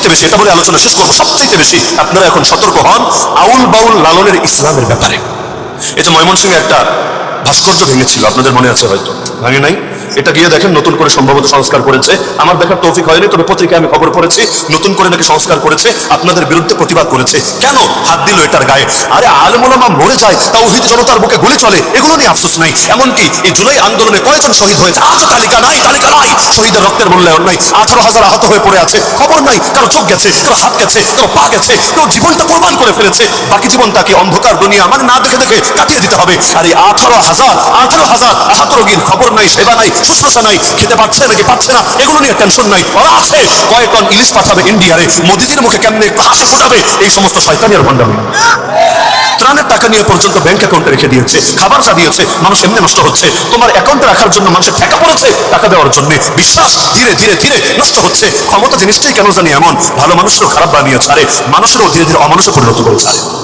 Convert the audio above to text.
সবচেয়ে বেশি, এটা বলে আলোচনা শেষ করব। সবচেয়ে বেশি আপনারা এখন সতর্ক হন আউল বাউল লালনের ইসলামের ব্যাপারে। এটা ময়মনসিংহে একটা ভাস্কর্য ভেঙেছিল, আপনাদের মনে আছে হয়তো? ভাঙে নাই? এটা গিয়ে দেখেন, নতুন করে সম্ভবত সংস্কার করেছে। আমার দেখার তৌফিক হয়নি, তবে পত্রিকায় আমি খবর পড়েছি, নতুন করে নাকি সংস্কার করেছে, আপনাদের বিরুদ্ধে প্রতিবাদ করেছে। কেন? হাত দিল এটার গায়ে। আরে আলমোলামা মরে যায়, তাও হিদ জনতার বুকে গুলি চলে, এগুলো নিয়ে আফসোস নাই। এমনকি এই জুলাই আন্দোলনে কয়জন শহীদ হয়েছে, আজও তালিকা নাই তালিকা নাই। শহীদের রক্তের মূল্যায়ন নাই। আঠারো হাজার আহত হয়ে পড়ে আছে, খবর নাই, কারও চোখ গেছে, কারও হাত গেছে, কারও পা গেছে কেউ জীবনটা কোরবান করে ফেলেছে। বাকি জীবন তাকে অন্ধকার দুনিয়া মানে না দেখে দেখে কাটিয়ে দিতে হবে। আর এই আঠারো হাজার আঠারো হাজার আহত রোগীর খবর নাই, সেবা নাই শুশ্রূষা নাই, খেতে পারছে নাকি পাচ্ছে না? এগুলো নিয়ে টেনশন নাই। ওরা আছে কয়েক টন ইলিশ পাঠাবে ইন্ডিয়ারে। মোদিজির মুখে কেমনে হাসি ফোটাবে? এই সমস্ত ভণ্ডামি। ত্রাণের টাকা নিয়ে পর্যন্ত ব্যাংক অ্যাকাউন্টে রেখে দিয়েছে। খাবার যা দিয়েছে, মানুষ এমনি নষ্ট হচ্ছে। তোমার অ্যাকাউন্টে রাখার জন্য মানুষের টাকা পড়েছে। টাকা দেওয়ার জন্য বিশ্বাস ধীরে ধীরে ধীরে নষ্ট হচ্ছে। ক্ষমতা জিনিসটাই কেন জানি এমন? ভালো মানুষেরও খারাপ বানিয়ে ছাড়ে মানুষেরও ধীরে ধীরে অমানুষে পরিণত করে ছাড়ে